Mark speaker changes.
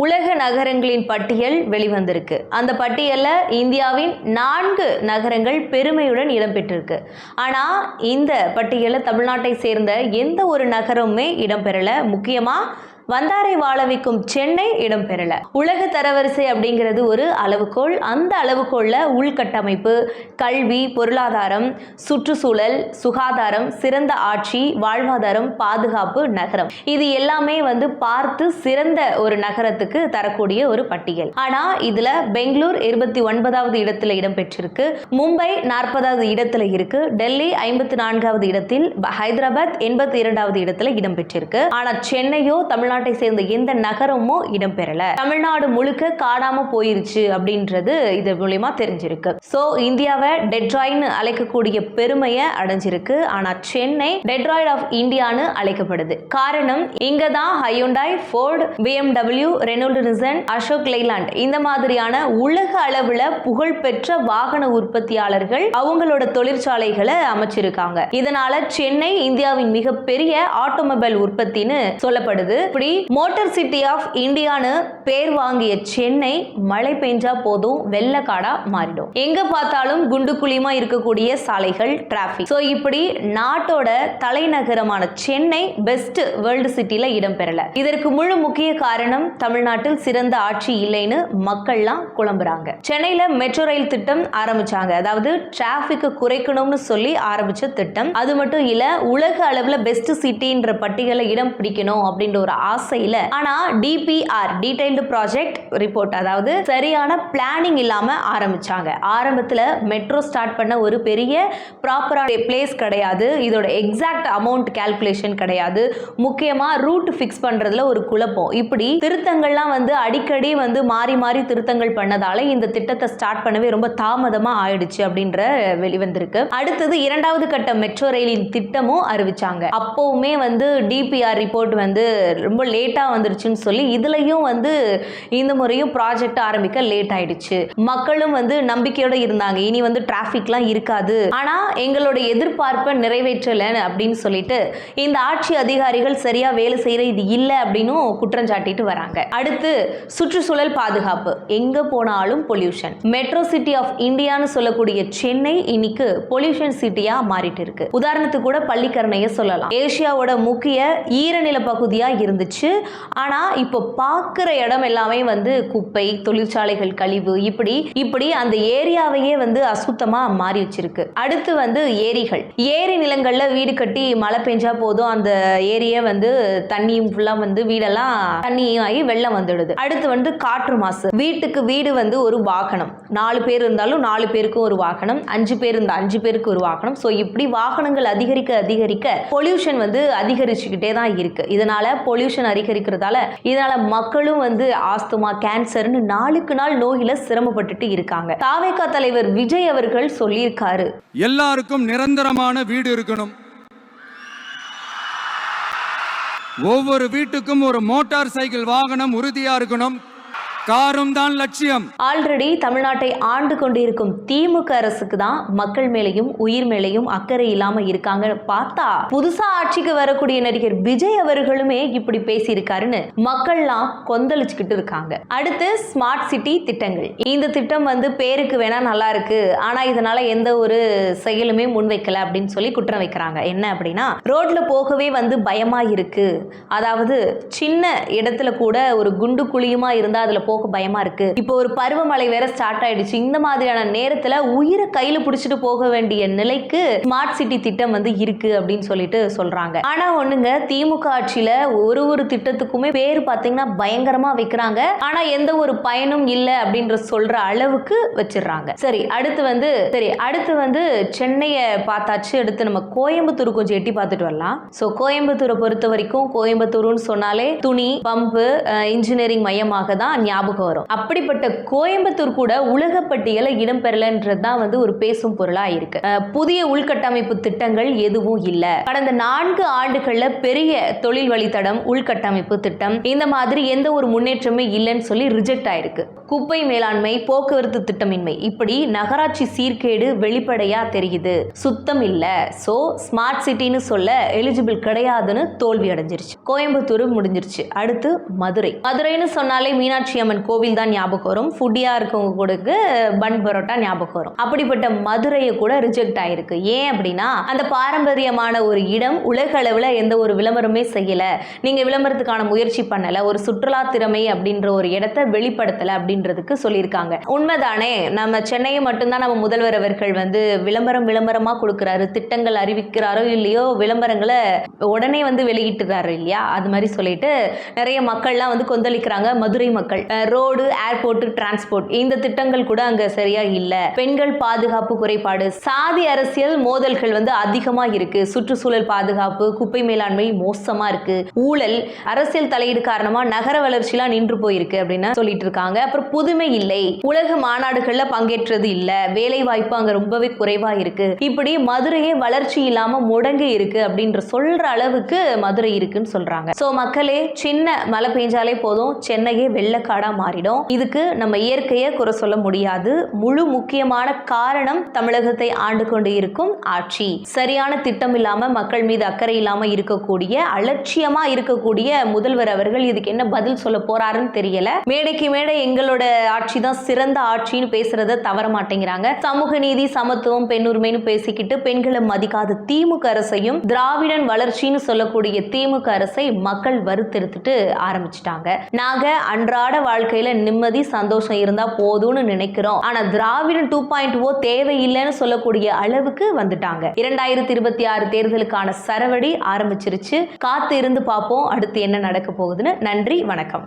Speaker 1: உலக நகரங்களின் பட்டியல் வெளிவந்திருக்கு. அந்த பட்டியலில் இந்தியாவின் நான்கு நகரங்கள் பெருமையுடன் இடம்பெற்றிருக்கு. ஆனால் இந்த பட்டியலில் தமிழ்நாட்டை சேர்ந்த எந்த ஒரு நகரமுமே இடம்பெறல. முக்கியமாக வந்தாரை வாழ வைக்கும் சென்னை இடம்பெறல. உலக தரவரிசை அப்படிங்கிறது ஒரு அளவுகோல். அந்த அளவுகோல்ல உள்கட்டமைப்பு கல்வி பொருளாதாரம் சுற்றுச்சூழல் சுகாதாரம் சிறந்த ஆட்சி வாழ்வாதாரம் பாதுகாப்பு நகரம். இது எல்லாமே வந்து பார்த்து சிறந்த ஒரு நகரத்துக்கு தரக்கூடிய ஒரு பட்டியல். ஆனா இதுல பெங்களூர் இருபத்தி ஒன்பதாவது இடத்துல இடம்பெற்றிருக்கு. மும்பை நாற்பதாவது இடத்துல இருக்கு. டெல்லி ஐம்பத்தி நான்காவது இடத்தில். ஹைதராபாத் எண்பத்தி இரண்டாவது இடத்துல இடம்பெற்றிருக்கு. ஆனா சென்னையோ தமிழ்நாடு தமிழ்நாட்டை சேர்ந்த எந்த நகரமும் இடம்பெறல. தமிழ்நாடு முழுக்க காணாம போயிருச்சு அப்படின்றது இது மூலியமா தெரிஞ்சிருக்கு. சோ இந்தியாவை டெட்ராய்ட்னு அழைக்கக்கூடிய பெருமையை அடைஞ்சிருக்கு. ஆனா சென்னை டெட்ராய்ட் ஆஃப் இந்தியான்னு அழைக்கப்படுது. காரணம் இங்க தான் Hyundai Ford BMW Renault Nissan Ashok Leyland இந்த மாதிரியான உலக அளவுல புகழ்பெற்ற வாகன உற்பத்தியாளர்கள் அவங்களோட தொழிற்சாலைகளை அமைச்சிருக்காங்க. இதனால சென்னை இந்தியாவின் மிகப்பெரிய ஆட்டோமொபைல் உற்பத்தின்னு சொல்லப்படுது. இப்படி மோட்டார் சிட்டி ஆஃப் இந்தியான்னு பேர் வாங்கிய சென்னை மழை பெஞ்சா போதும் வெள்ளக்காடா மாறிடும். எங்க பார்த்தாலும் குண்டு குழியுமா இருக்கக்கூடிய சாலைகள் டிராபிக் ஸோ இப்படி நாட்டோட தலைநகரமான சென்னை பெஸ்ட் வேர்ல்டு சிட்டில இடம்பெறல. இதற்கு முழு முக்கிய காரணம் தமிழ்நாட்டில் சிறந்த ஆட்சி இல்லைன்னு மக்கள்லாம் குழம்புறாங்க. சென்னையில மெட்ரோ ரயில் திட்டம் ஆரம்பிச்சாங்க. அதாவது டிராபிக்கை குறைக்கணும்னு சொல்லி ஆரம்பிச்ச திட்டம். அது மட்டும் இல்ல உலக அளவுல பெஸ்ட் சிட்டின்ற பட்டியல இடம் பிடிக்கணும் அப்படின்ற ஒரு ஆசையில. ஆனா DPR detail detailed project report அதாவது சரியான பிளானிங் இல்லாமல் ஆரம்பித்தாங்க ஆரம்பத்தில் மெட்ரோ ஸ்டார்ட் பண்ண ஒரு பெரிய ப்ராப்பரான பிளேஸ் கிடையாது. இதோட எக்ஸாக்ட் அமௌண்ட் கால்குலேஷன் கிடையாது. முக்கியமாக ரூட் ஃபிக்ஸ் பண்ணுறதுல ஒரு குழப்பம். இப்படி திருத்தங்கள்லாம் வந்து அடிக்கடி வந்து மாறி மாறி திருத்தங்கள் பண்ணதால இந்த திட்டத்தை ஸ்டார்ட் பண்ணவே ரொம்ப தாமதமாக ஆயிடுச்சு அப்படின்ற வெளிவந்திருக்கு. அடுத்தது இரண்டாவது கட்ட மெட்ரோ ரயிலின் திட்டமும் அறிவிச்சாங்க. அப்போவுமே வந்து டிபிஆர் ரிப்போர்ட் வந்து ரொம்ப லேட்டாக வந்துருச்சுன்னு சொல்லி இதுலேயும் வந்து இந்த முறையும் ப்ராஜெக்ட் ஆரம்பிக்க லேட் ஆயிடுச்சு. மக்களும் வந்து நம்பிக்கையோட இருந்தாங்க. இனி வந்து டிராஃபிக்லாம் இருக்காது. ஆனா எங்களோட எதிர்பார்ப்பை நிறைவேற்றலன்னு அப்படின்னு சொல்லிட்டு இந்த ஆட்சி அதிகாரிகள் சரியா வேலை செய்யற இது இல்ல அப்படின்னும் குற்றம் சாட்டிட்டு வராங்க. அடுத்து சுற்றுச்சூழல் பாதுகாப்பு. எங்க போனாலும் பொல்யூஷன் மெட்ரோ சிட்டி ஆஃப் இந்தியான்னு சொல்லக்கூடிய சென்னை இன்னைக்கு பொல்யூஷன் சிட்டியா மாறிட்டு இருக்கு. உதாரணத்துக்கு கூட பள்ளிக்கரணையை சொல்லலாம். ஏசியாவோட முக்கிய ஈரநில பகுதியா இருந்துச்சு. ஆனா இப்போ பார்க்குற இடம் எல்லாமே வந்து குப்பை தொழிற்சாலைகள் கழிவு இப்படி இப்படி அந்த ஏரியாவையே வந்து அசுத்தமா மாறி வச்சிருக்கு. அடுத்து வந்து ஏரிகள். ஏரி நிலங்கள்ல வீடு கட்டி மழை பெஞ்சா போதும். அந்த ஏரியை வந்து தண்ணியும் ஃபுல்லா வந்து வீடெல்லாம் தண்ணியும் ஆகி வெள்ளம் வந்துடுது. அடுத்து வந்து காற்று மாசு. வீட்டுக்கு வீடு வந்து ஒரு வாகனம். நாலு பேர் இருந்தாலும் நாலு பேருக்கும் ஒரு வாகனம். அஞ்சு பேர் இருந்தா அஞ்சு பேருக்கு ஒரு வாகனம். ஸோ இப்படி வாகனங்கள் அதிகரிக்க அதிகரிக்க பொல்யூஷன் வந்து அதிகரிச்சுக்கிட்டே தான் இருக்கு. இதனால பொல்யூஷன் அதிகரிக்கிறதால இதனால மக்களும் வந்து ஆஸ்துமா கேன்சர்னு நாளுக்கு நாள் நோயில சிரமப்பட்டுட்டு இருக்காங்க. தாவேகா தலைவர் விஜய் அவர்கள் சொல்லியிருக்காரு.
Speaker 2: எல்லாருக்கும் நிரந்தரமான வீடு இருக்கணும். ஒவ்வொரு வீட்டுக்கும் ஒரு மோட்டார் சைக்கிள் வாகனம் உறுதியா இருக்கணும். காரும் தான் லட்சியம்.
Speaker 1: ஆல்ரெடி தமிழ்நாட்டை ஆண்டு கொண்டிருக்கும் திமுக அரசுக்கு தான் மக்கள் மேலையும் உயிர் மேலையும் அக்கறை இல்லாம இருக்காங்கன்னு பார்த்தா புதுசா ஆட்சிக்கு வரக்கூடிய நடிகர் விஜய் அவர்களுமே இப்படி பேசியிருக்காருன்னு மக்கள்லாம் கொந்தளிச்சுக்கிட்டு இருக்காங்க. அடுத்து ஸ்மார்ட் சிட்டி திட்டங்கள். இந்த திட்டம் வந்து பேருக்கு வேணா நல்லா இருக்கு. ஆனா இதனால எந்த ஒரு செயலுமே முன்வைக்கல அப்படின்னு சொல்லி குற்றம் வைக்கிறாங்க. என்ன அப்படின்னா ரோட்ல போகவே வந்து பயமா இருக்கு. அதாவது சின்ன இடத்துல கூட ஒரு குண்டு குழியுமா இருந்தா அதுல போக பயமா இருக்கு. இப்போ ஒரு பருவமழை வேற ஸ்டார்ட் ஆயிடுச்சு. இந்த மாதிரியான நேரத்துல உயிரை கையில புடிச்சிட்டு போக வேண்டிய நிலைக்கு ஸ்மார்ட் சிட்டி திட்டம் வந்து இருக்கு அப்படின்னு சொல்லிட்டு சொல்றாங்க. ஆனா ஒண்ணுங்க திமுக ஆட்சியில ஒரு ஒரு திட்டத்துக்குமே பேர் பாத்தீங்கன்னா பயங்கரமா வைக்கிறாங்க. ஆனா எந்த ஒரு பயனும் இல்ல அப்படின்ற சொல்ற அளவுக்கு வச்சிடுறாங்க. சரி அடுத்து வந்து சரி அடுத்து வந்து சென்னையை பார்த்தாச்சு. அடுத்து நம்ம கோயம்புத்தூர் கொஞ்சம் எட்டி பார்த்துட்டு வரலாம். ஸோ கோயம்புத்தூரை பொறுத்த வரைக்கும் கோயம்புத்தூர்னு சொன்னாலே துணி பம்பு இன்ஜினியரிங் மையமாக தான் ஞாபகம் ஞாபகம் வரும். அப்படிப்பட்ட கோயம்புத்தூர் கூட உலக பட்டியல இடம்பெறலன்றது தான் வந்து ஒரு பேசும் பொருளா இருக்கு. புதிய உள்கட்டமைப்பு திட்டங்கள் எதுவும் இல்ல. கடந்த நான்கு ஆண்டுகள்ல பெரிய தொழில் வழித்தடம் உள்கட்டமைப்பு திட்டம் இந்த மாதிரி எந்த ஒரு முன்னேற்றமே இல்லைன்னு சொல்லி ரிஜெக்ட் ஆயிருக்கு. குப்பை மேலாண்மை போக்குவரத்து திட்டமின்மை இப்படி நகராட்சி சீர்கேடு வெளிப்படையா தெரியுது. சுத்தம் இல்ல. சோ ஸ்மார்ட் சிட்டின்னு சொல்ல எலிஜிபிள் கிடையாதுன்னு தோல்வி அடைஞ்சிருச்சு. கோயம்புத்தூர் முடிஞ்சிருச்சு. அடுத்து மதுரை. மதுரைன்னு சொன்னாலே மீனாட்சி அம்மன் கோவில் தான் ஞாபகம் வரும். ஃபுட்டியாக இருக்கவங்க கூட பன் பரோட்டா ஞாபகம் வரும். அப்படிப்பட்ட மதுரையை கூட ரிஜெக்ட் ஆயிருக்கு. ஏன் அப்படின்னா அந்த பாரம்பரியமான ஒரு இடம் உலக அளவில் எந்த ஒரு விளம்பரமே செய்யல. நீங்க விளம்பரத்துக்கான முயற்சி பண்ணல. ஒரு சுற்றுலா திறமை அப்படின்ற ஒரு இடத்தை வெளிப்படுத்தல அப்படின்றதுக்கு சொல்லியிருக்காங்க. உண்மைதானே நம்ம சென்னையை மட்டும்தான் நம்ம முதல்வர் அவர்கள் வந்து விளம்பரம் விளம்பரமா கொடுக்குறாரு திட்டங்கள் அறிவிக்கிறாரோ இல்லையோ விளம்பரங்களை உடனே வந்து வெளியிட்டுறாரு இல்லையா? அது மாதிரி சொல்லிட்டு நிறைய மக்கள்லாம் வந்து கொந்தளிக்கிறாங்க. மதுரை மக்கள். ரோடு ஏர்போர்ட் டிரான்ஸ்போர்ட் இந்த திட்டங்கள் கூட அங்க சரியா இல்ல. பெண்கள் பாதுகாப்பு குறைபாடு. சாதி அரசியல் மோதல்கள் வந்து அதிகமா இருக்கு. சுற்றுச்சூழல் பாதுகாப்பு குப்பை மேலாண்மை மோசமா இருக்கு. ஊழல் அரசியல் தலையீடு காரணமா நகர வளர்ச்சிலாம் நின்று போயிருக்கு அப்படின்னு சொல்லிட்டு இருக்காங்க. அப்புறம் புதுமை இல்லை. உலக மாநாடுகள்ல பங்கேற்றது இல்ல. வேலை வாய்ப்பு அங்க ரொம்பவே குறைவா இருக்கு. இப்படி மதுரையே வளர்ச்சி இல்லாம முடங்கி இருக்கு அப்படின்ற சொல்ற அளவுக்கு மதுரை இருக்குன்னு சொல்றாங்க. சோ மக்களே சின்ன மழை பெஞ்சாலே போதும். சென்னையே வெள்ளக்காடா மாறிடும். இதுக்கு நம்ம இயற்கையை குறை சொல்ல முடியாது. முழு முக்கியமான காரணம் தமிழகத்தை ஆண்டு கொண்டு இருக்கும் ஆட்சி. சரியான திட்டம் இல்லாம மக்கள் மீது அக்கறை இல்லாம இருக்கக்கூடிய அலட்சியமா இருக்கக்கூடிய முதல்வர் அவர்கள் இதுக்கு என்ன பதில் சொல்ல போறாருன்னு தெரியல. மேடைக்கு மேடை எங்களோட ஆட்சி தான் சிறந்த ஆட்சின்னு பேசுறத தவற மாட்டேங்கிறாங்க. சமூக நீதி சமத்துவம் பெண்ணுரிமைன்னு பேசிக்கிட்டு பெண்களை மதிக்காத திமுக அரசையும் திராவிடன் வளர்ச்சின்னு சொல்லக்கூடிய திமுக அரசை மக்கள் வறுத்தெடுத்துட்டு ஆரம்பிச்சிட்டாங்க. நாங்க அன்றாட வாழ்க்கையில நிம்மதி சந்தோஷம் இருந்தா போதும்னு நினைக்கிறோம். ஆனா திராவிடன் டூ பாயிண்ட் ஓ oh தேவையில்லைன்னு சொல்லக்கூடிய அளவுக்கு வந்துட்டாங்க. இரண்டாயிரத்தி இருபத்தி ஆறு தேர்தலுக்கான சரவடி ஆரம்பிச்சிருச்சு. காத்து இருந்து பார்ப்போம். அடுத்து என்ன நடக்க போகுதுன்னு. நன்றி வணக்கம்.